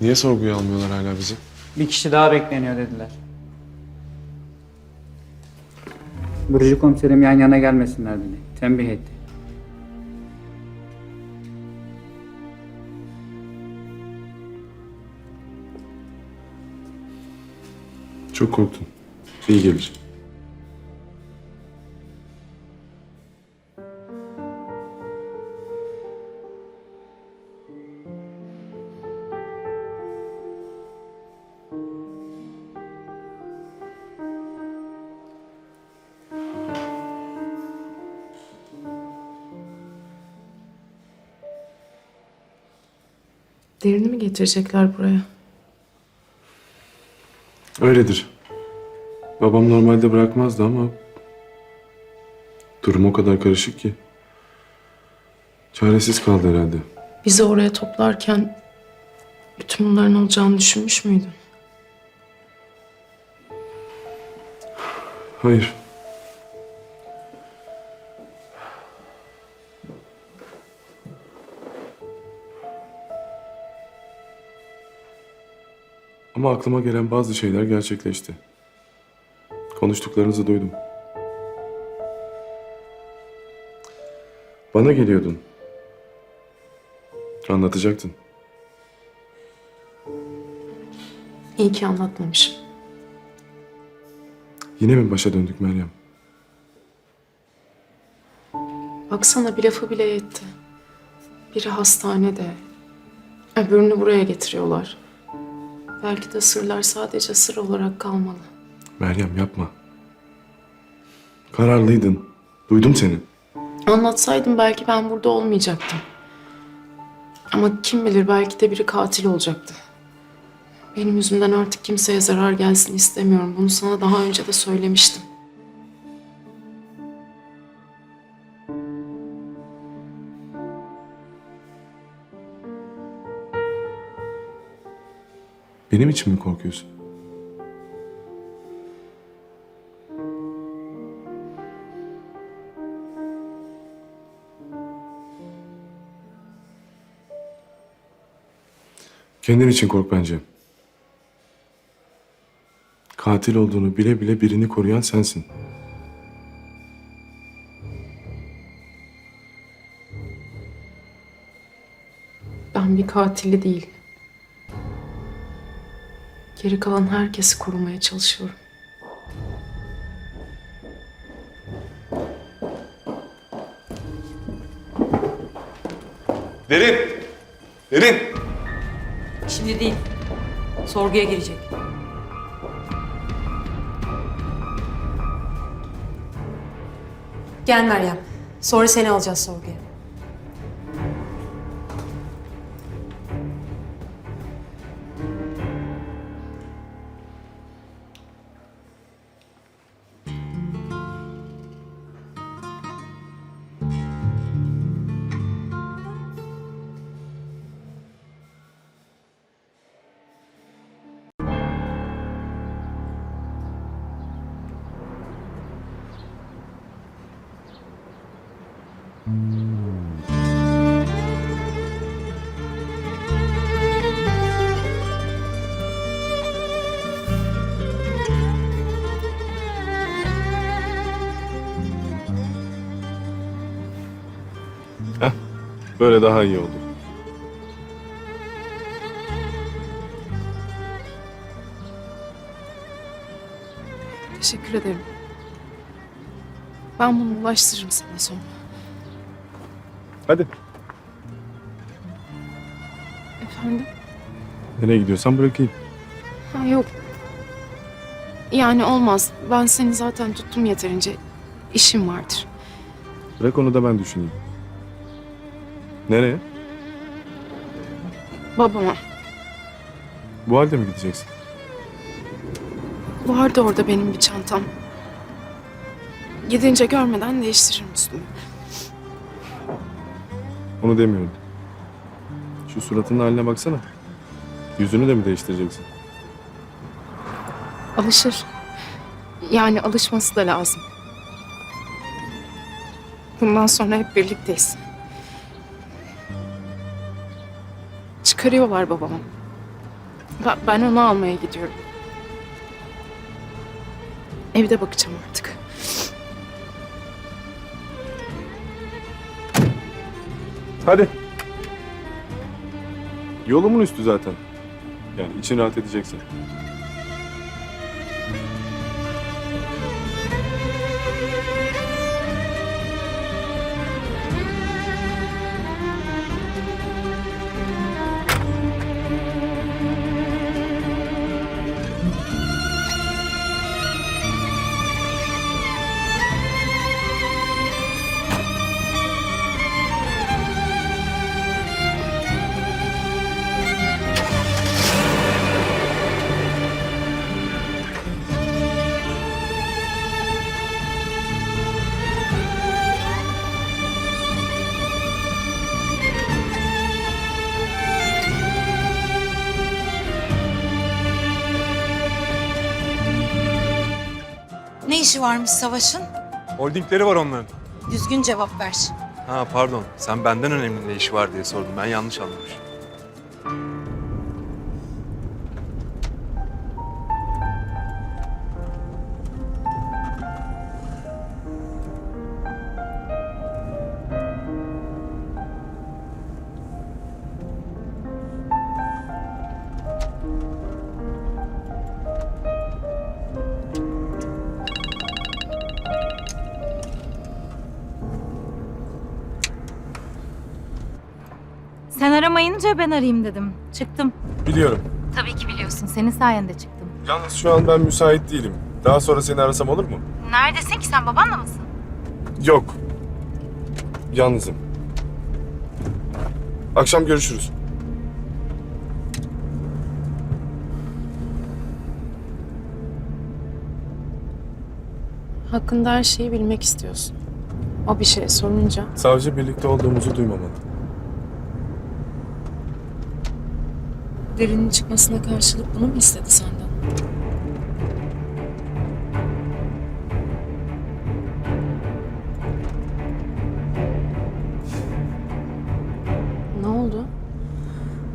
Niye sorguya almıyorlar hala bizi? Bir kişi daha bekleniyor dediler. Burcu komiserim yan yana gelmesinler dedi. Tembih etti. Çok korktun. İyi gelir. Derini mi getirecekler buraya? Öyledir. Babam normalde bırakmazdı ama... Durum o kadar karışık ki. Çaresiz kaldı herhalde. Bizi oraya toplarken bütün bunların olacağını düşünmüş müydün? Hayır. Ama aklıma gelen bazı şeyler gerçekleşti. Konuştuklarınızı duydum. Bana geliyordun. Anlatacaktın. İyi ki anlatmamışım. Yine mi başa döndük Meryem? Baksana bir lafı bile yetti. Biri hastanede. Öbürünü buraya getiriyorlar. Belki de sırlar sadece sır olarak kalmalı. Meryem yapma. Kararlıydın. Duydum seni. Anlatsaydım belki ben burada olmayacaktım. Ama kim bilir belki de biri katil olacaktı. Benim yüzümden artık kimseye zarar gelsin istemiyorum. Bunu sana daha önce de söylemiştim. Benim için mi korkuyorsun? Kendin için kork bence. Katil olduğunu bile bile birini koruyan sensin. Ben bir katili değil. Geri kalan herkesi korumaya çalışıyorum. Derin! Derin! Şimdi değil. Sorguya girecek. Gel Meryem. Sonra seni alacağız sorguya. Böyle daha iyi oldu. Teşekkür ederim. Ben bunu ulaştırırım sana sonra. Hadi. Efendim? Nereye gidiyorsan bırakayım. Ha yok. Yani olmaz. Ben seni zaten tuttum yeterince. İşim vardır. Bırak onu da ben düşüneyim. Nereye? Babama. Bu halde mi gideceksin? Vardı orada benim bir çantam. Gidince görmeden değiştiririm üstümü. Onu demiyorum. Şu suratının haline baksana. Yüzünü de mi değiştireceksin? Alışır. Yani alışması da lazım. Bundan sonra hep birlikteyiz. Çıkarıyorlar babamı. Ben, ben onu almaya gidiyorum. Evde bakacağım artık. Hadi. Yolumun üstü zaten. Yani için rahat edeceksin. Ne işi varmış Savaş'ın? Holdingleri var onların. Düzgün cevap ver. Ha pardon. Sen benden önemli ne işi var diye sordun. Ben yanlış anlamışım. Sen aramayınca ben arayayım dedim. Çıktım. Biliyorum. Tabii ki biliyorsun. Senin sayende çıktım. Yalnız şu an ben müsait değilim. Daha sonra seni arasam olur mu? Neredesin ki sen babanla mısın? Yok. Yalnızım. Akşam görüşürüz. Hakkında her şeyi bilmek istiyorsun. O bir şey sorunca Savcı birlikte olduğumuzu duymamalı. Derinin çıkmasına karşılık bunu mu istedi senden? Ne oldu?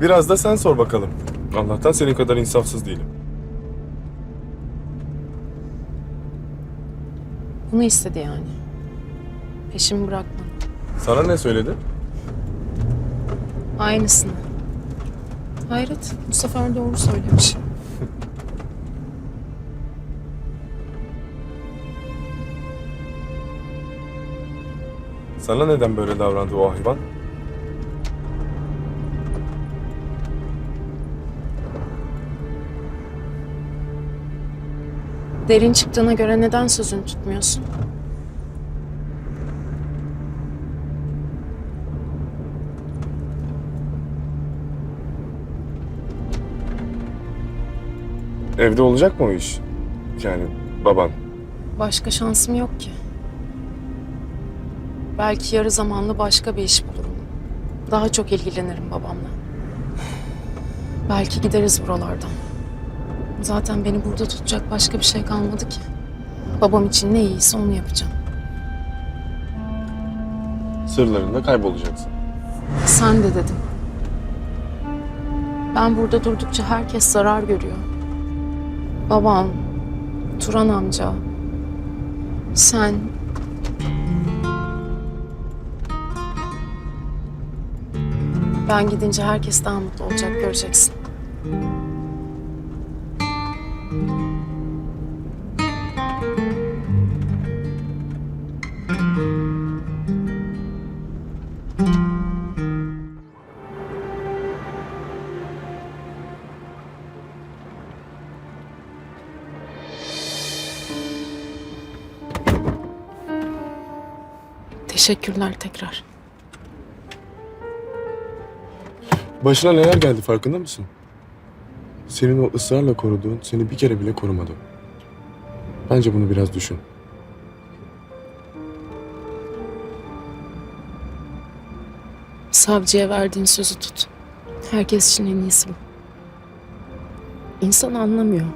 Biraz da sen sor bakalım. Allah'tan senin kadar insafsız değilim. Bunu istedi yani. Peşimi bırakma. Sana ne söyledi? Aynısını. Hayret, bu sefer doğru söylemiş. Sana neden böyle davrandı o hayvan? Derin çıktığına göre neden sözünü tutmuyorsun? Evde olacak mı o iş? Yani baban. Başka şansım yok ki. Belki yarı zamanlı başka bir iş bulurum. Daha çok ilgilenirim babamla. Belki gideriz buralardan. Zaten beni burada tutacak başka bir şey kalmadı ki. Babam için ne iyiyse onu yapacağım. Sırlarında kaybolacaksın. Sen de dedin. Ben burada durdukça herkes zarar görüyor. Babam, Turan amca, sen. Ben gidince herkes daha mutlu olacak göreceksin. Teşekkürler tekrar. Başına neler geldi farkında mısın? Senin o ısrarla koruduğun seni bir kere bile korumadı. Bence bunu biraz düşün. Savcıya verdiğin sözü tut. Herkes için en iyisi bu. İnsan anlamıyor.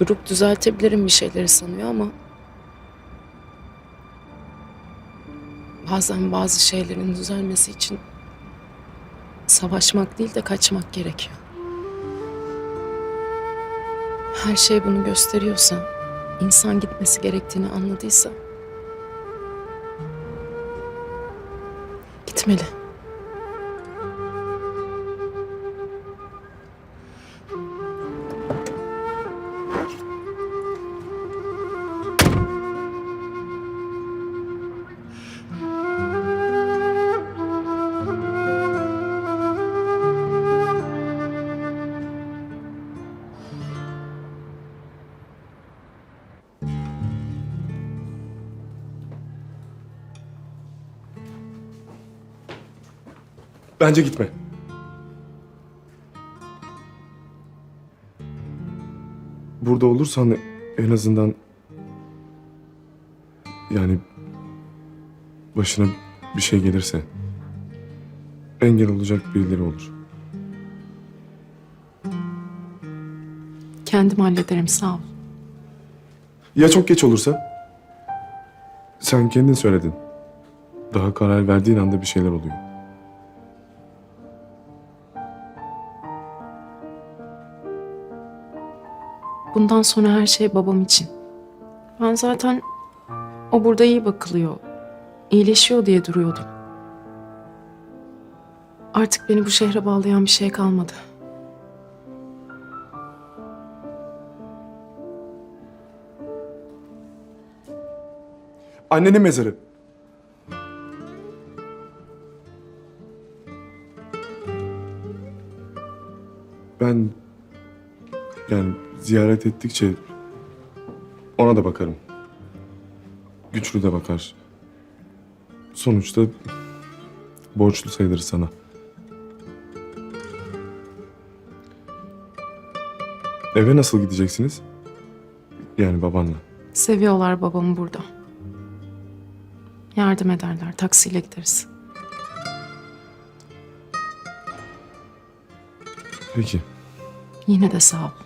Durup düzeltebilirim bir şeyleri sanıyor ama... Bazen bazı şeylerin düzelmesi için savaşmak değil de kaçmak gerekiyor. Her şey bunu gösteriyorsa, insan gitmesi gerektiğini anladıysa gitmeli. Bence gitme. Burada olursan en azından yani başına bir şey gelirse engel olacak birileri olur. Kendim hallederim sağ ol. Ya çok geç olursa? Sen kendin söyledin. Daha karar verdiğin anda bir şeyler oluyor. Bundan sonra her şey babam için. Ben zaten o burada iyi bakılıyor, iyileşiyor diye duruyordum. Artık beni bu şehre bağlayan bir şey kalmadı. Annenin mezarı. Ziyaret ettikçe ona da bakarım. Güçlü de bakar. Sonuçta borçlu sayılır sana. Eve nasıl gideceksiniz? Yani babanla. Seviyorlar babamı burada. Yardım ederler, taksiyle gideriz. Peki. Yine de sağ ol.